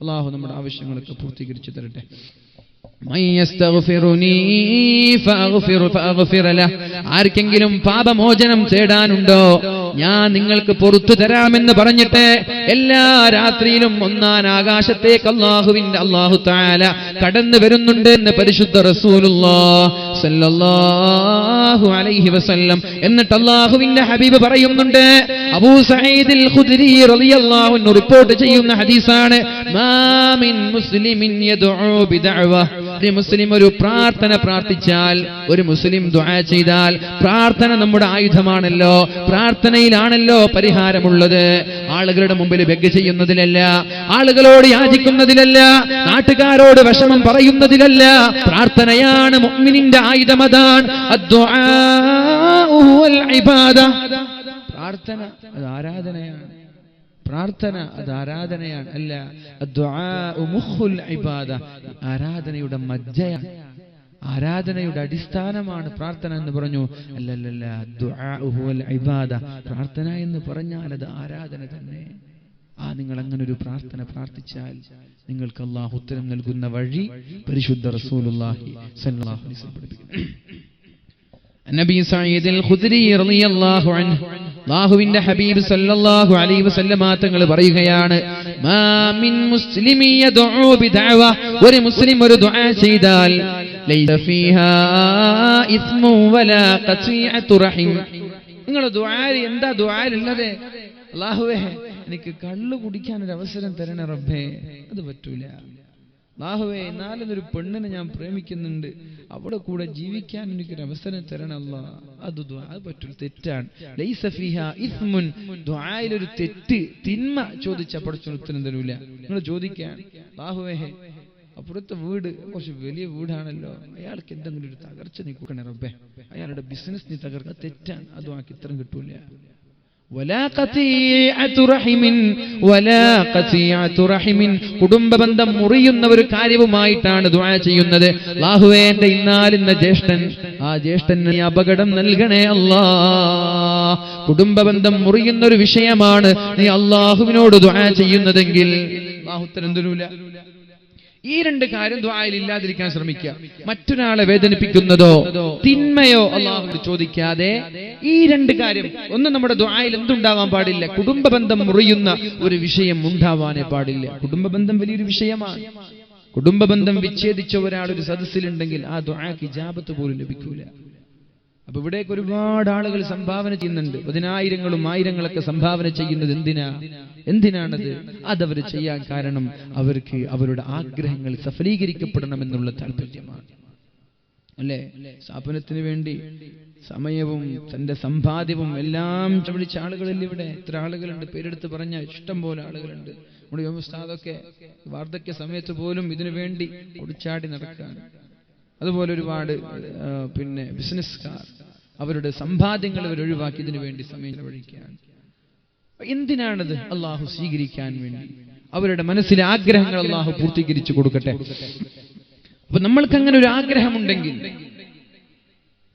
അള്ളാഹു നമ്മുടെ ആവശ്യങ്ങളൊക്കെ പൂർത്തീകരിച്ചു തരട്ടെ. ആർക്കെങ്കിലും പാപമോചനം തേടാനുണ്ടോ? ഞാൻ നിങ്ങൾക്ക് പൊറത്തു തരാമെന്ന് പറഞ്ഞിട്ട് എല്ലാ രാത്രിയിലും ഒന്നാൻ ആകാശത്തേക്ക് അള്ളാഹുവിന്റെ അള്ളാഹു താല കടന്നു വരുന്നുണ്ട് എന്ന് പരിശുദ്ധ റസൂലുള്ളാഹു അലൈഹി വസല്ലം. എന്നിട്ട് അള്ളാഹുവിന്റെ ഹബീബ് പറയുന്നുണ്ട് അബൂ സഹീദിൽ ഖുദ്രി റളിയല്ലാഹു അൻഹു റിപ്പോർട്ട് ചെയ്യുന്ന ഹദീസാണ് മാ മിൻ മുസ്ലിമിൻ യദ്ഉ ബിദഅവ. ഒരു മുസ്ലിം ഒരു പ്രാർത്ഥന പ്രാർത്ഥിച്ചാൽ ഒരു മുസ്ലിം ദുആ ചെയ്താൽ പ്രാർത്ഥന നമ്മുടെ ആയുധമാണല്ലോ പ്രാർത്ഥനയിലാണല്ലോ പരിഹാരമുള്ളത്. ആളുകളുടെ മുമ്പിൽ ബെഗ് ചെയ്യുന്നതിലല്ല ആളുകളോട് യാചിക്കുന്നതിലല്ല നാട്ടുകാരോട് വിഷമം പറയുന്നതിലല്ല പ്രാർത്ഥനയാണ് മുഅ്മിനിന്റെ ആയുധം അതാണ്. പ്രാർത്ഥന ആരാധനയാണ്. പ്രാർത്ഥന അത് ആരാധനയാണ്. അല്ല ഇബാദ. ആരാധനയുടെ മജ്ജയാണ് ആരാധനയുടെ അടിസ്ഥാനമാണ് പ്രാർത്ഥന എന്ന് പറഞ്ഞു. അല്ലല്ലല്ല ഇബാദ. പ്രാർത്ഥന എന്ന് പറഞ്ഞാൽ അത് ആരാധന തന്നെ. ആ നിങ്ങൾ അങ്ങനെ ഒരു പ്രാർത്ഥന പ്രാർത്ഥിച്ചാൽ നിങ്ങൾക്ക് അള്ളാഹു ഉത്തരം നൽകുന്ന വഴി പരിശുദ്ധ റസൂലുള്ളാഹി നബി സയ്യിദുൽ ഖുദ്രി റളിയല്ലാഹു അൻഹു അല്ലാഹുവിന്റെ ഹബീബ് സല്ലല്ലാഹു അലൈഹി വസല്ലമ തങ്ങൾ പറയുകയാണ് മാ മിൻ മുസ്ലിമി യദ്ഉ ബിദഅവ. ഒരു മുസ്ലിം ഒരു ദുആ ചെയ്താൽ ലൈസ ഫീഹാ ഇസ്മു വലാ ഖസീഅതു റഹിം. നിങ്ങൾ ദുആയിൽ എന്താ ദുആയിലുള്ളത്? അല്ലാഹുവേ എനിക്ക് കള്ളു കുടിക്കാൻ ഒരു അവസരം തരണേ റബ്ബേ. അത് പറ്റൂല. എന്നാലും ഒരു പെണ്ണിനെ ഞാൻ പ്രേമിക്കുന്നുണ്ട്. അവിടെ കൂടെ ജീവിക്കാൻ എനിക്കൊരു അവസരം തരണം അല്ലാ അത് അത് പറ്റൂല തെറ്റാണ്. ഒരു തെറ്റ് തിന്മ ചോദിച്ച പഠിച്ചു ഉത്തരം തരൂല. നിങ്ങൾ ചോദിക്കാൻ അല്ലാഹുവേ അപ്പുറത്തെ വീട് കുറച്ച് വലിയ വീടാണല്ലോ. അയാൾക്ക് എന്തെങ്കിലും ഒരു തകർച്ച നീ കൊടുക്കണേ റബ്ബേ. അയാളുടെ ബിസിനസ് നീ തകർക്ക. തെറ്റാണ്. അതും ആക്കി ഇത്തരം കിട്ടൂല. കുടുംബ ബന്ധം മുറിയുന്ന ഒരു കാര്യവുമായിട്ടാണ് ദുആ ചെയ്യുന്നത്. അല്ലാഹുവേ എന്റെ ഇന്നാലിന്ന ജേഷ്ഠൻ ആ ജ്യേഷ്ഠന് അപകടം നൽകണേ അല്ലാ. കുടുംബ ബന്ധം മുറിയുന്ന ഒരു വിഷയമാണ് നീ അല്ലാഹുവിനോട് ദുആ ചെയ്യുന്നതെങ്കിൽ. അല്ലാഹു ഉത്തരം തരൂല. ഈ രണ്ട് കാര്യം ദ്വായിൽ ഇല്ലാതിരിക്കാൻ ശ്രമിക്കുക. മറ്റൊരാളെ വേദനിപ്പിക്കുന്നതോ തിന്മയോ അള്ളാഹു ചോദിക്കാതെ ഈ രണ്ട് കാര്യം ഒന്ന് നമ്മുടെ ദ്വായിൽ എന്തുണ്ടാവാൻ പാടില്ല. കുടുംബ ബന്ധം മുറിയുന്ന ഒരു വിഷയം ഉണ്ടാവാനേ പാടില്ല. കുടുംബ ബന്ധം വലിയൊരു വിഷയമാണ് കുടുംബ ബന്ധം വിച്ഛേദിച്ച ഒരാൾ ഒരു സദസ്സിലുണ്ടെങ്കിൽ ആ ദ്വാക്ക് ഇജാബത്ത് പോലും ലഭിക്കൂല. അപ്പൊ ഇവിടേക്ക് ഒരുപാട് ആളുകൾ സംഭാവന ചെയ്യുന്നുണ്ട്. പതിനായിരങ്ങളും ആയിരങ്ങളൊക്കെ സംഭാവന ചെയ്യുന്നത് എന്തിനാ? എന്തിനാണത്? അതവർ ചെയ്യാൻ കാരണം അവർക്ക് അവരുടെ ആഗ്രഹങ്ങൾ സഫലീകരിക്കപ്പെടണം എന്നുള്ള താല്പര്യമാണ് അല്ലേ? സ്ഥാപനത്തിന് വേണ്ടി സമയവും തന്റെ സമ്പാദ്യവും എല്ലാം ചവിളിച്ച ആളുകളില്ല ഇവിടെ ഇത്ര ആളുകളുണ്ട്. പേരെടുത്ത് പറഞ്ഞ ഇഷ്ടം പോലെ ആളുകളുണ്ട്. നമ്മുടെ വ്യവസ്ഥാതൊക്കെ വാർദ്ധക്യ സമയത്ത് പോലും ഇതിനു വേണ്ടി ഒടിച്ചാടി നടക്കുകയാണ് അതുപോലെ ഒരുപാട് പിന്നെ ബിസിനസ്സുകാർ അവരുടെ സമ്പാദ്യങ്ങൾ അവർ ഒഴിവാക്കി ഇതിനു വേണ്ടി സമയം ചെലവഴിക്കുകയാണ്. എന്തിനാണത് അള്ളാഹു സ്വീകരിക്കാൻ വേണ്ടി? അവരുടെ മനസ്സിലെ ആഗ്രഹങ്ങൾ അള്ളാഹു പൂർത്തീകരിച്ചു കൊടുക്കട്ടെ. അപ്പൊ നമ്മൾക്ക് അങ്ങനെ ഒരു ആഗ്രഹമുണ്ടെങ്കിൽ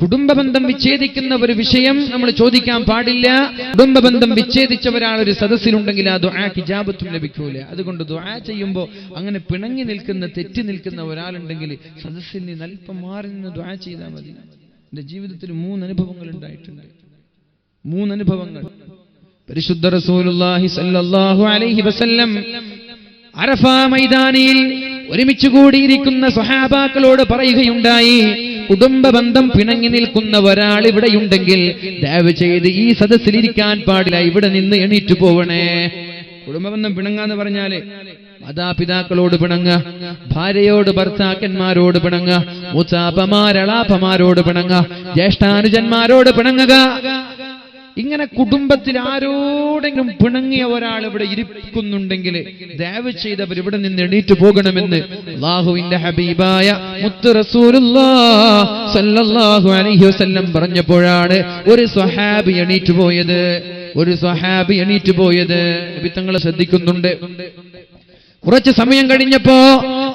കുടുംബബന്ധം വിച്ഛേദിക്കുന്ന ഒരു വിഷയം നമ്മൾ ചോദിക്കാൻ പാടില്ല. കുടുംബബന്ധം വിച്ഛേദിച്ച ഒരാൾ ഒരു സദസ്സിലുണ്ടെങ്കിൽ ആ ദുആക്ക് ഇജാബത്തും ലഭിക്കൂല. അതുകൊണ്ട് ദുആ ചെയ്യുമ്പോൾ അങ്ങനെ പിണങ്ങി നിൽക്കുന്ന തെറ്റി നിൽക്കുന്ന ഒരാളുണ്ടെങ്കിൽ സദസ്സിൽ നിന്ന് അല്പം മാറി നിന്ന് ദുആ ചെയ്താൽ മതി. എന്റെ ജീവിതത്തിൽ മൂന്ന് അനുഭവങ്ങൾ ഉണ്ടായിട്ടുണ്ട്. മൂന്ന് അനുഭവങ്ങൾ പരിശുദ്ധ റസൂലുള്ളാഹി അലൈഹി വസല്ലം അറഫ മൈതാനിയിൽ ഒരുമിച്ച് കൂടിയിരിക്കുന്ന സ്വഹാബാക്കളോട് പറയുകയുണ്ടായി കുടുംബ ബന്ധം പിണങ്ങി നിൽക്കുന്ന ഒരാൾ ഇവിടെയുണ്ടെങ്കിൽ ദയവ് ചെയ്ത് ഈ സദസ്സിലിരിക്കാൻ പാടില്ല ഇവിടെ നിന്ന് എണീറ്റു പോവണേ. കുടുംബബന്ധം പിണങ്ങാന്ന് പറഞ്ഞാൽ മാതാപിതാക്കളോട് പിണങ്ങ. ഭാര്യയോട് ഭർത്താക്കന്മാരോട് പിണങ്ങ. മുത്താപ്പമാരളാപ്പമാരോട് പിണങ്ങ. ജ്യേഷ്ഠാനുജന്മാരോട് പിണങ്ങുക. ഇങ്ങനെ കുടുംബത്തിൽ ആരോടെങ്കിലും പിണങ്ങിയ ഒരാൾ ഇവിടെ ഇരിക്കുന്നുണ്ടെങ്കിൽ ദയവ് ചെയ്തവർ ഇവിടെ നിന്ന് എണീറ്റ് പോകണമെന്ന് അള്ളാഹുവിന്റെ ഹബീബായ അലൈഹി വസല്ലം പറഞ്ഞപ്പോഴാണ് ഒരു സ്വഹാബി എണീറ്റ് പോയത്. ഒരു സ്വഹാബി എണീറ്റ് പോയത്. നബി ശ്രദ്ധിക്കുന്നുണ്ട്. കുറച്ച് സമയം കഴിഞ്ഞപ്പോ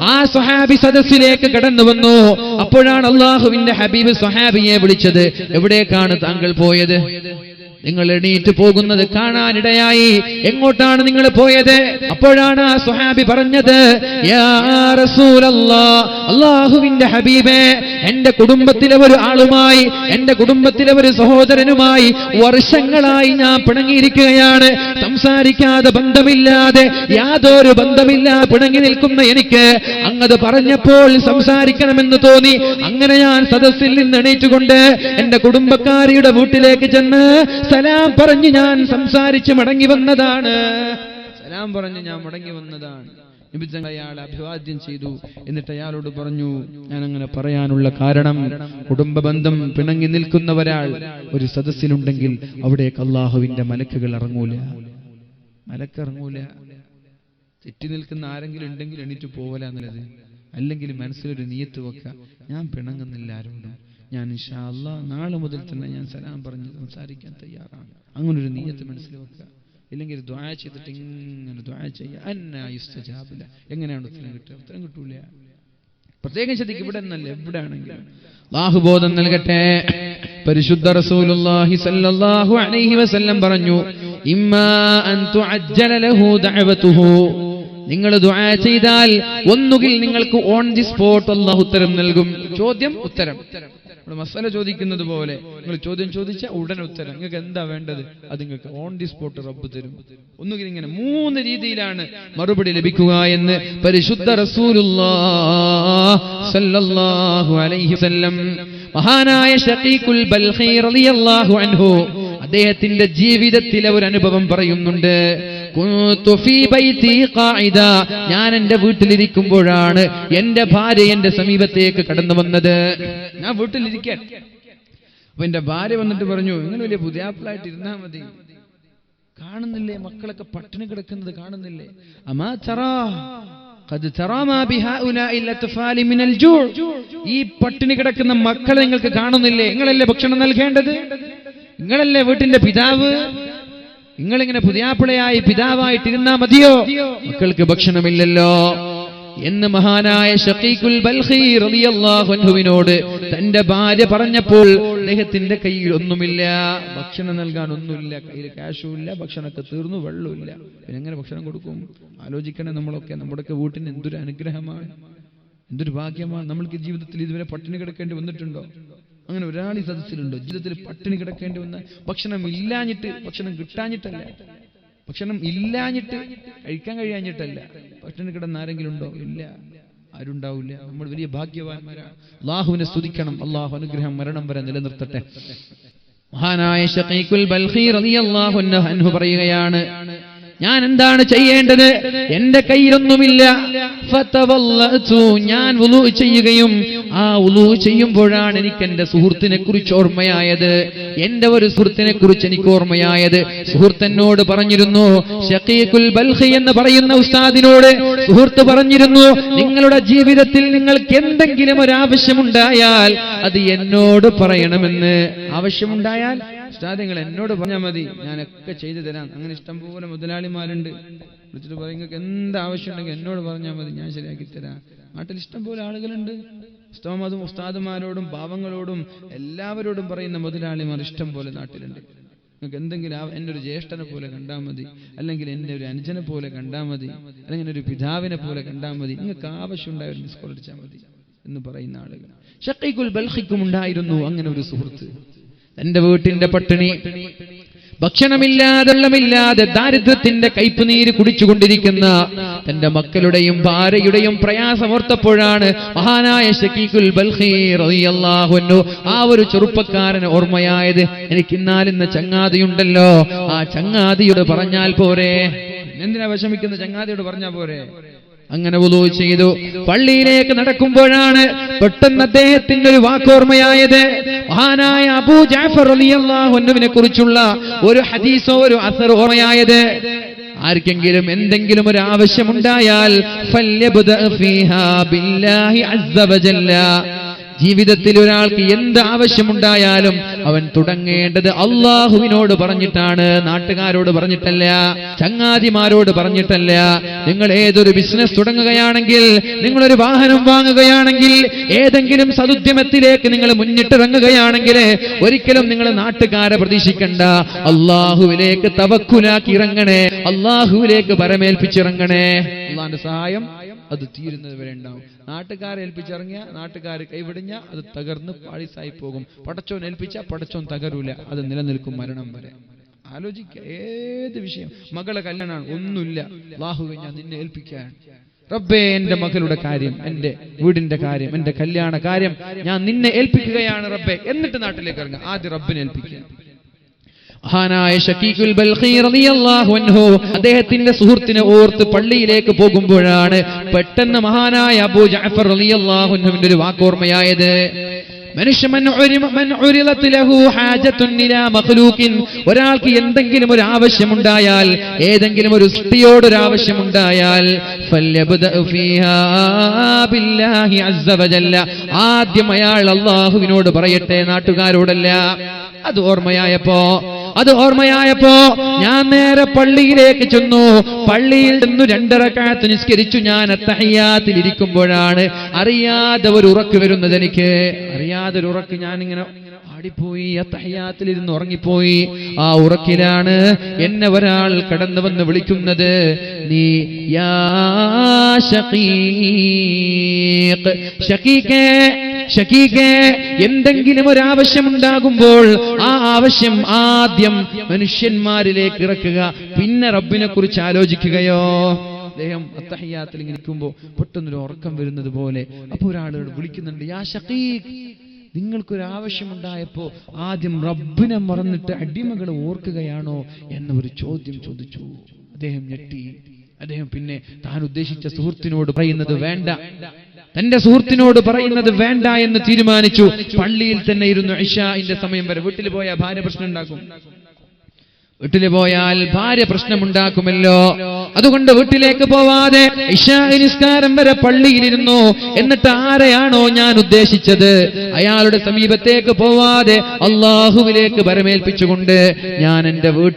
ആ സ്വഹാബി സദസ്സിലേക്ക് കടന്നു വന്നു. അപ്പോഴാണ് അള്ളാഹുവിന്റെ ഹബീബ് സ്വഹാബിയെ വിളിച്ചത്. എവിടേക്കാണ് താങ്കൾ പോയത്? നിങ്ങൾ എണീറ്റ് പോകുന്നത് കാണാനിടയായി. എങ്ങോട്ടാണ് നിങ്ങൾ പോയത്? അപ്പോഴാണ് ആ സുഹാബി പറഞ്ഞത് അള്ളാഹുവിന്റെ ഹബീബേ എന്റെ കുടുംബത്തിലെ ഒരു ആളുമായി എന്റെ കുടുംബത്തിലെ ഒരു സഹോദരനുമായി വർഷങ്ങളായി ഞാൻ പിണങ്ങിയിരിക്കുകയാണ്. സംസാരിക്കാതെ ബന്ധമില്ലാതെ യാതൊരു ബന്ധമില്ല പിണങ്ങി നിൽക്കുന്ന എനിക്ക് അങ്ങത് പറഞ്ഞപ്പോൾ സംസാരിക്കണമെന്ന് തോന്നി. അങ്ങനെ ഞാൻ സദസ്സിൽ നിന്ന് എണീറ്റുകൊണ്ട് എന്റെ കുടുംബക്കാരിയുടെ വീട്ടിലേക്ക് ചെന്ന് സലാം പറഞ്ഞ് ഞാൻ സംസാരിച്ച് മടങ്ങി വന്നതാണ്. സലാം പറഞ്ഞ് ഞാൻ മടങ്ങി വന്നതാണ്. നബി തങ്ങൾ അയാളെ അഭിവാദ്യം ചെയ്തു എന്നിട്ട് അയാളോട് പറഞ്ഞു ഞാൻ അങ്ങനെ പറയാനുള്ള കാരണം കുടുംബ ബന്ധം പിണങ്ങി നിൽക്കുന്ന ഒരാൾ ഒരു സദസ്സിലുണ്ടെങ്കിൽ അവിടേക്ക് അള്ളാഹുവിന്റെ മലക്കുകൾ ഇറങ്ങൂല. മലക്ക് ഇറങ്ങൂല തെറ്റി നിൽക്കുന്ന ആരെങ്കിലും ഉണ്ടെങ്കിൽ എണീറ്റ് പോവല എന്നുള്ളത് അല്ലെങ്കിൽ മനസ്സിലൊരു നീയത്ത് വെക്ക ഞാൻ പിണങ്ങുന്നില്ല ആരോടും. ഞാൻ ഇൻഷാ അല്ലാ നാളെ മുതൽ തന്നെ ഞാൻ സലാം പറഞ്ഞ് സംസാരിക്കാൻ തയ്യാറാണ്. അങ്ങനെ ഒരു നീയത്ത് മനസ്സിൽ വെക്കുക. ഇല്ലെങ്കിൽ ദ്വായ ചെയ്തിട്ട് ഇങ്ങനെ ദ്വായ ചെയ്യുക. എങ്ങനെയാണ് ഉത്തരം കിട്ടുക? ഉത്തരം കിട്ടൂല. പ്രത്യേകം ശ്രദ്ധിക്കും. ഇവിടെ എന്നല്ല എവിടെ ആണെങ്കിലും ബാഹുബോധം നൽകട്ടെ. പരിശുദ്ധ റസൂലുള്ളാഹി സല്ലല്ലാഹു അലൈഹി വസല്ലം പറഞ്ഞു ഇമ്മാ അൻ തുഅജ്ജല ലഹു ദഅവതുഹു. നിങ്ങൾ ദുആ ചെയ്താൽ ഒന്നുകിൽ നിങ്ങൾക്ക് ഓൺ ദി സ്പോട്ട് അല്ലാഹു ഉത്തരം നൽകും. ചോദ്യം ഉത്തരം. ഇവിടെ മസാല ചോദിക്കുന്നത് പോലെ നിങ്ങൾ ചോദ്യം ചോദിച്ചാൽ ഉടൻ ഉത്തരം. നിങ്ങൾക്ക് എന്താ വേണ്ടത്? അത് നിങ്ങൾക്ക് ഓൺ ദി സ്പോട്ട് റബ്ബ് തരും. ഒന്നുകിൽ ഇങ്ങനെ മൂന്ന് രീതിയിലാണ് മറുപടി ലഭിക്കുക എന്ന് പരിശുദ്ധ മഹാനായ ഷഖീഖുൽ ബൽഖി റളിയല്ലാഹു അൻഹു അദ്ദേഹത്തിന്റെ ജീവിതത്തിലെ ഒരു അനുഭവം പറയുന്നുണ്ട്. ഞാൻ എന്റെ വീട്ടിലിരിക്കുമ്പോഴാണ് എന്റെ ഭാര്യ എന്റെ സമീപത്തേക്ക് കടന്നു വന്നത്. ഞാൻ വീട്ടിലിരിക്കാൻ. അപ്പൊ എന്റെ ഭാര്യ വന്നിട്ട് പറഞ്ഞു ഇങ്ങനെ വലിയ പുതിയാപ്പിളായിട്ട് ഇരുന്നാ മതി. കാണുന്നില്ലേ മക്കളൊക്കെ പട്ടിണി കിടക്കുന്നത് കാണുന്നില്ലേ? അമാ ചറാ ഈ പട്ടിണി കിടക്കുന്ന മക്കളെ നിങ്ങൾക്ക് കാണുന്നില്ലേ? നിങ്ങളല്ലേ ഭക്ഷണം നൽകേണ്ടത്? നിങ്ങളല്ലേ വീട്ടിന്റെ പിതാവ്? നിങ്ങളിങ്ങനെ പുതിയാപ്പിളയായി പിതാവായിട്ടിരുന്നാ മതിയോ? മക്കൾക്ക് ഭക്ഷണമില്ലല്ലോ. എന്ന് മഹാനായ ഷഖീഖുൽ ബൽഹി റളിയല്ലാഹു അൻഹുവിനോട് തന്റെ ഭാര്യ പറഞ്ഞപ്പോൾ അദ്ദേഹത്തിന്റെ കയ്യിൽ ഒന്നുമില്ല. ഭക്ഷണം നൽകാൻ ഒന്നുമില്ല. കയ്യിൽ ക്യാഷും ഇല്ല. ഭക്ഷണമൊക്കെ തീർന്നു. വെള്ളമില്ല പിന്നെ എങ്ങനെ ഭക്ഷണം കൊടുക്കും? ആലോചിക്കണേ നമ്മളൊക്കെ. നമ്മുടെയൊക്കെ വീട്ടിന് എന്തൊരു അനുഗ്രഹമാണ്. എന്തൊരു ഭാഗ്യമാണ്. നമ്മൾക്ക് ജീവിതത്തിൽ ഇതുവരെ പട്ടിണി കിടക്കേണ്ടി വന്നിട്ടുണ്ടോ? അങ്ങനെ ഒരാൾ ഈ സദസ്സിലുണ്ടോ. ജീവിതത്തിൽ പട്ടിണി കിടക്കേണ്ടി വന്ന ഭക്ഷണം ഇല്ലാഞ്ഞിട്ട് ഭക്ഷണം കിട്ടാഞ്ഞിട്ടല്ല. ഭക്ഷണം ഇല്ലാഞ്ഞിട്ട് കഴിക്കാൻ കഴിയാഞ്ഞിട്ടല്ല. പട്ടിണി കിടന്ന ആരെങ്കിലും ഉണ്ടോ? ഇല്ല. ആരുണ്ടാവില്ല. നമ്മൾ വലിയ ഭാഗ്യവാന്മാരാണ് അള്ളാഹുവിനെ സ്തുതിക്കണം. അള്ളാഹു അനുഗ്രഹം മരണം വരെ നിലനിർത്തട്ടെ. മഹാനായ ഷഖീഖുൽ ബൽഖി റളിയല്ലാഹു അൻഹു പറയുകയാണ് ഞാൻ എന്താണ് ചെയ്യേണ്ടത്? എന്റെ കയ്യിലൊന്നുമില്ല. ഞാൻ ഉലു ചെയ്യുകയും ആ ഉലു ചെയ്യുമ്പോഴാണ് എനിക്ക് എന്റെ സുഹൃത്തിനെ കുറിച്ച് ഓർമ്മയായത്. എന്റെ ഒരു സുഹൃത്തിനെ കുറിച്ച് എനിക്ക് ഓർമ്മയായത്. സുഹൃത്തന്നോട് പറഞ്ഞിരുന്നു ഷക്കീഖുൽ ബൽഖി എന്ന് പറയുന്ന ഉസ്താദിനോട് സുഹൃത്ത് പറഞ്ഞിരുന്നു നിങ്ങളുടെ ജീവിതത്തിൽ നിങ്ങൾക്ക് എന്തെങ്കിലും ഒരു ആവശ്യമുണ്ടായാൽ അത് എന്നോട് പറയണമെന്ന്. ആവശ്യമുണ്ടായാൽ ഉസ്താദ് നിങ്ങൾ എന്നോട് പറഞ്ഞാൽ മതി. ഞാനൊക്കെ ചെയ്തു തരാം. അങ്ങനെ ഇഷ്ടം പോലെ മുതലാളിമാരുണ്ട്. വിളിച്ചിട്ട് പറയും നിങ്ങൾക്ക് എന്ത് ആവശ്യമുണ്ടെങ്കിൽ എന്നോട് പറഞ്ഞാൽ മതി. ഞാൻ ശരിയാക്കി തരാം. നാട്ടിൽ ഇഷ്ടം പോലെ ആളുകളുണ്ട്. ഉസ്താമതും ഉസ്താദുമാരോടും പാവങ്ങളോടും എല്ലാവരോടും പറയുന്ന മുതലാളിമാർ ഇഷ്ടം പോലെ നാട്ടിലുണ്ട്. നിങ്ങൾക്ക് എന്തെങ്കിലും എന്റെ ഒരു ജ്യേഷ്ഠനെ പോലെ കണ്ടാൽ മതി. അല്ലെങ്കിൽ എന്റെ ഒരു അനുജനെ പോലെ കണ്ടാൽ മതി. അല്ലെങ്കിൽ ഒരു പിതാവിനെ പോലെ കണ്ടാൽ മതി. നിങ്ങൾക്ക് ആവശ്യമുണ്ടായ ഒരു സ്കോളടിച്ചാൽ മതി. എന്ന് പറയുന്ന ആളുകൾ. ഷക്കൈക്കുൽ ബൽഹിക്കും ഉണ്ടായിരുന്നു അങ്ങനെ ഒരു സുഹൃത്ത്. തന്റെ വീട്ടിന്റെ പട്ടിണി. ഭക്ഷണമില്ലാതെ വെള്ളമില്ലാതെ ദാരിദ്ര്യത്തിന്റെ കയ്പുനീര് കുടിച്ചുകൊണ്ടിരിക്കുന്ന തന്റെ മക്കളുടെയും ഭാര്യയുടെയും പ്രയാസമോർത്തപ്പോഴാണ് മഹാനായ ഷക്കീഖുൽ അൻഹു ആ ഒരു ചെറുപ്പക്കാരന് ഓർമ്മയായത്. എനിക്ക് ഇന്നാലിന്ന് ചങ്ങാതിയുണ്ടല്ലോ. ആ ചങ്ങാതിയോട് പറഞ്ഞാൽ പോരെ. എന്തിനാ വിഷമിക്കുന്ന? ചങ്ങാതിയോട് പറഞ്ഞാൽ പോരെ. അങ്ങനെ വുളു ചെയ്തു. പള്ളിയിലേക്ക് നടക്കുമ്പോഴാണ് പെട്ടെന്ന് അദ്ദേഹത്തിന്റെ ഒരു വാക്കോർമ്മയായത്. മഹാനായ അബൂ ജാഫർ അലി അള്ളാഹുവിനെ കുറിച്ചുള്ള ഒരു ഹദീസോ ഒരു അസർ ഓർമ്മയായത്. ആർക്കെങ്കിലും എന്തെങ്കിലും ഒരു ആവശ്യമുണ്ടായാൽ ജീവിതത്തിൽ ഒരാൾക്ക് എന്ത് ആവശ്യമുണ്ടായാലും അവൻ തുടങ്ങേണ്ടത് അള്ളാഹുവിനോട് പറഞ്ഞിട്ടാണ് നാട്ടുകാരോട് പറഞ്ഞിട്ടല്ല ചങ്ങാതിമാരോട് പറഞ്ഞിട്ടല്ല. നിങ്ങൾ ഏതൊരു ബിസിനസ് തുടങ്ങുകയാണെങ്കിൽ നിങ്ങളൊരു വാഹനം വാങ്ങുകയാണെങ്കിൽ ഏതെങ്കിലും സതുദ്യമത്തിലേക്ക് നിങ്ങൾ മുന്നിട്ടിറങ്ങുകയാണെങ്കിൽ ഒരിക്കലും നിങ്ങൾ നാട്ടുകാരെ പ്രതീക്ഷിക്കണ്ട. അള്ളാഹുവിലേക്ക് തവക്കുലാക്കി ഇറങ്ങണേ അള്ളാഹുവിലേക്ക് പരമേൽപ്പിച്ചിറങ്ങണേ. അള്ളാന്റെ സഹായം അത് തീരുന്നത് വരെ ഉണ്ടാവും. നാട്ടുകാരെ ഏൽപ്പിച്ചിറങ്ങിയ നാട്ടുകാർ കൈവിടിഞ്ഞ അത് തകർന്ന് പാളിസായി പോകും. പടച്ചോൻ ഏൽപ്പിച്ച പടച്ചോൻ തകരൂല. അത് നിലനിൽക്കും മരണം വരെ. ആലോചിക്കുക ഏത് വിഷയം? മകളെ കല്യാണമാണ് ഒന്നുമില്ല. അള്ളാഹുവെ ഞാൻ നിന്നെ ഏൽപ്പിക്കാൻ. റബ്ബേ എന്റെ മകളുടെ കാര്യം എന്റെ വീടിന്റെ കാര്യം എന്റെ കല്യാണ കാര്യം ഞാൻ നിന്നെ ഏൽപ്പിക്കുകയാണ് റബ്ബെ. എന്നിട്ട് നാട്ടിലേക്ക് ഇറങ്ങുക ആദ്യം റബ്ബിനെ ഏൽപ്പിക്കുക. മഹാനായ ഷക്കീഖുൽ ബൽഖി റളിയല്ലാഹു അൻഹു അദ്ദേഹത്തിന്റെ സുഹൃത്തിനെ ഓർത്ത് പള്ളിയിലേക്ക് പോകുമ്പോഴാണ് പെട്ടെന്ന് മഹാനായ അബൂ ജഅഫർ റളിയല്ലാഹു അൻഹുവിന്റെ ഒരു വാക്കോർമ്മയായത്. ഒരാൾക്ക് എന്തെങ്കിലും ഒരു ആവശ്യമുണ്ടായാൽ ഏതെങ്കിലും ഒരു സൃഷ്ടിയോട് ഒരു ആവശ്യമുണ്ടായാൽ ആദ്യം അയാൾ അള്ളാഹുവിനോട് പറയട്ടെ നാട്ടുകാരോടല്ല. അത് ഓർമ്മയായപ്പോ അത് ഓർമ്മയായപ്പോ ഞാൻ നേരെ പള്ളിയിലേക്ക് ചെന്നു. പള്ളിയിൽ നിന്ന് രണ്ടരക്കാലത്ത് നിസ്കരിച്ചു ഞാൻ അത്തഹയ്യാത്തിൽ ഇരിക്കുമ്പോഴാണ് അറിയാതെ ഒരു ഉറക്ക് വരുന്നത് എനിക്ക്. അറിയാതെ ഒരു ഉറക്ക് ഞാൻ ഇങ്ങനെ ആടിപ്പോയി അത്തഹയ്യാത്തിൽ ഇരുന്ന് ഉറങ്ങിപ്പോയി. ആ ഉറക്കിലാണ് എന്നെ ഒരാൾ കടന്നു വന്ന് വിളിക്കുന്നത്. നീ യാ ഷഖീഖേ ഷക്കീഖേ എന്തെങ്കിലും ഒരു ആവശ്യമുണ്ടാകുമ്പോൾ ആ ആവശ്യം ആദ്യം മനുഷ്യന്മാരിലേക്ക് ഇറക്കുക പിന്നെ റബ്ബിനെ കുറിച്ച് ആലോചിക്കുകയോ? അദ്ദേഹം അത്തഹയ്യാത്തിൽ ഇങ്ങനെ ഇരിക്കുമ്പോൾ പെട്ടെന്നൊരു ഉറക്കം വരുന്നത് പോലെ അപ്പൊ ഒരാളോട് വിളിക്കുന്നുണ്ട് യാ ഷക്കീഖ് നിങ്ങൾക്കൊരു ആവശ്യമുണ്ടായപ്പോ ആദ്യം റബ്ബിനെ മറന്നിട്ട് അടിമകളെ ഓർക്കുകയാണോ? എന്ന ഒരു ചോദ്യം ചോദിച്ചു. അദ്ദേഹം ഞെട്ടി. അദ്ദേഹം പിന്നെ താൻ ഉദ്ദേശിച്ച സുഹൃത്തിനോട് പറയുന്നത് വേണ്ട തന്റെ സുഹൃത്തിനോട് പറയുന്നത് വേണ്ട എന്ന് തീരുമാനിച്ചു. പള്ളിയിൽ തന്നെ ഇരുന്നു ഇഷാന്റെ സമയം വരെ. വീട്ടിൽ പോയാൽ ഭാര്യ പ്രശ്നം ഉണ്ടാക്കും. വീട്ടിൽ പോയാൽ ഭാര്യ പ്രശ്നമുണ്ടാക്കുമല്ലോ അതുകൊണ്ട് വീട്ടിലേക്ക് പോവാതെ ഇഷാനിസ്കാരം വരെ പള്ളിയിലിരുന്നു. എന്നിട്ട് ആരെയാണോ ഞാൻ ഉദ്ദേശിച്ചത്? അയാളുടെ സമീപത്തേക്ക് പോവാതെ അള്ളാഹുവിലേക്ക് വരമേൽപ്പിച്ചുകൊണ്ട് ഞാൻ എന്റെ വീട്ടിൽ